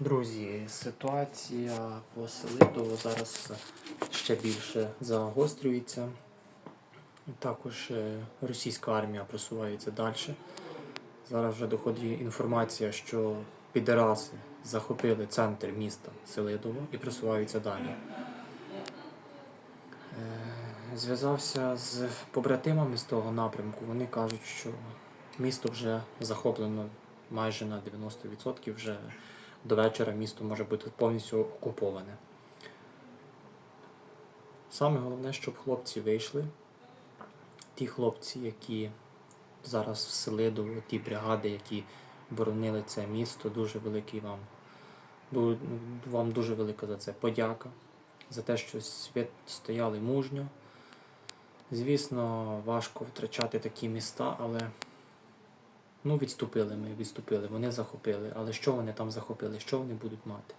Друзі, ситуація по Селидову зараз ще більше загострюється. Також е, російська армія просувається далі. Зараз вже доходить інформація, що підараси захопили центр міста Селидово і просуваються далі. Е, Зв'язався з побратимами з того напрямку. Вони кажуть, що місто вже захоплено майже на 90%. Вже до вечора місто може бути повністю окуповане. Саме головне, щоб хлопці вийшли. Ті хлопці, які зараз в Селидово, ті бригади, які боронили це місто, дуже великий вам. Вам дуже велика за це подяка, за те, що свят стояли мужньо. Звісно, важко втрачати такі міста, але ну, відступили ми, відступили, вони захопили. Але що вони там захопили? Що вони будуть мати?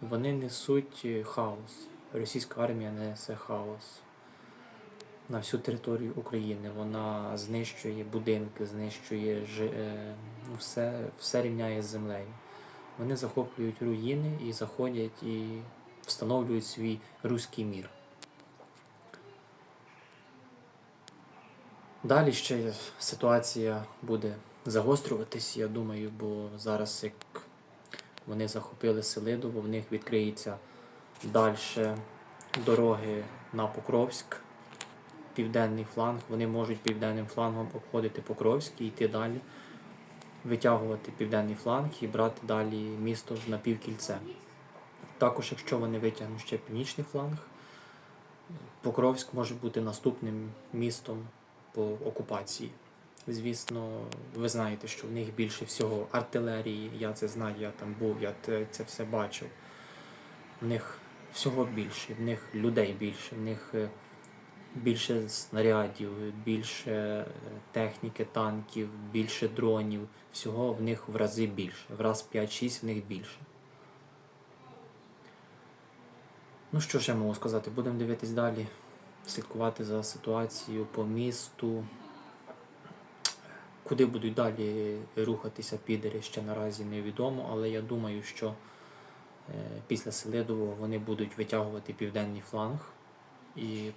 Вони несуть е, хаос. Російська армія несе хаос на всю територію України. Вона знищує будинки, знищує жи- е, все, все рівняє з землею. Вони захоплюють руїни і заходять і встановлюють свій руський мір. Далі ще ситуація буде загострюватись, я думаю, бо зараз як вони захопили Селидово, в них відкриється далі дороги на Покровськ, південний фланг. Вони можуть південним флангом обходити Покровськ і йти далі, витягувати південний фланг і брати далі місто на півкільце. Також, якщо вони витягнуть ще північний фланг, Покровськ може бути наступним містом по окупації. Звісно, ви знаєте, що в них більше всього артилерії, я це знаю, я там був, я це все бачив. В них всього більше, в них людей більше, в них е, більше снарядів, більше е, техніки, танків, більше дронів. Всього в них в рази більше. В раз 5-6 в них більше. Ну що ж я можу сказати? Будемо дивитись далі, слідкувати за ситуацією по місту. Куди будуть далі рухатися підери, ще наразі невідомо, але я думаю, що е, після Селидового вони будуть витягувати південний фланг і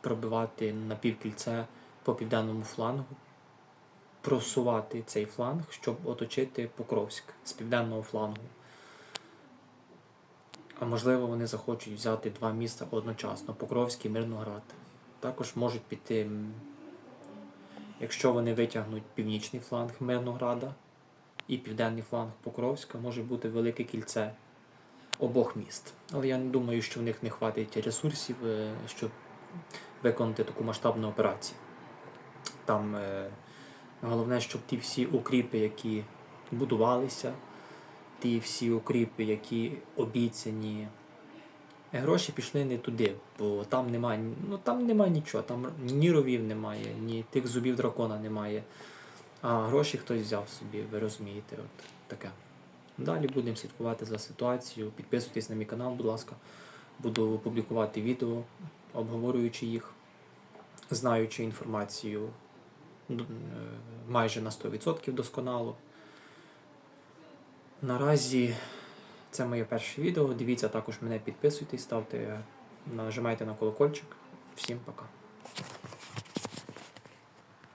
пробивати на півкільце по південному флангу, просувати цей фланг, щоб оточити Покровськ з південного флангу. А можливо, вони захочуть взяти два міста одночасно Покровськ і Мирноград. Також можуть піти, якщо вони витягнуть північний фланг Мирнограда і південний фланг Покровська, може бути велике кільце обох міст. Але я не думаю, що в них не хватить ресурсів, е, щоб виконати таку масштабну операцію. Там е, головне, щоб ті всі укріпи, які будувалися, ті всі укріпи, які обіцяні. Гроші пішли не туди, бо там немає, ну там немає нічого, там ні ровів немає, ні тих зубів дракона немає. А гроші хтось взяв собі, ви розумієте, от таке. Далі будемо слідкувати за ситуацією. Підписуйтесь на мій канал, будь ласка. Буду публікувати відео, обговорюючи їх, знаючи інформацію е, майже на 100% досконало. Наразі це моє перше відео. Дивіться також мене, підписуйтесь, ставте, нажимайте на колокольчик. Всім пока.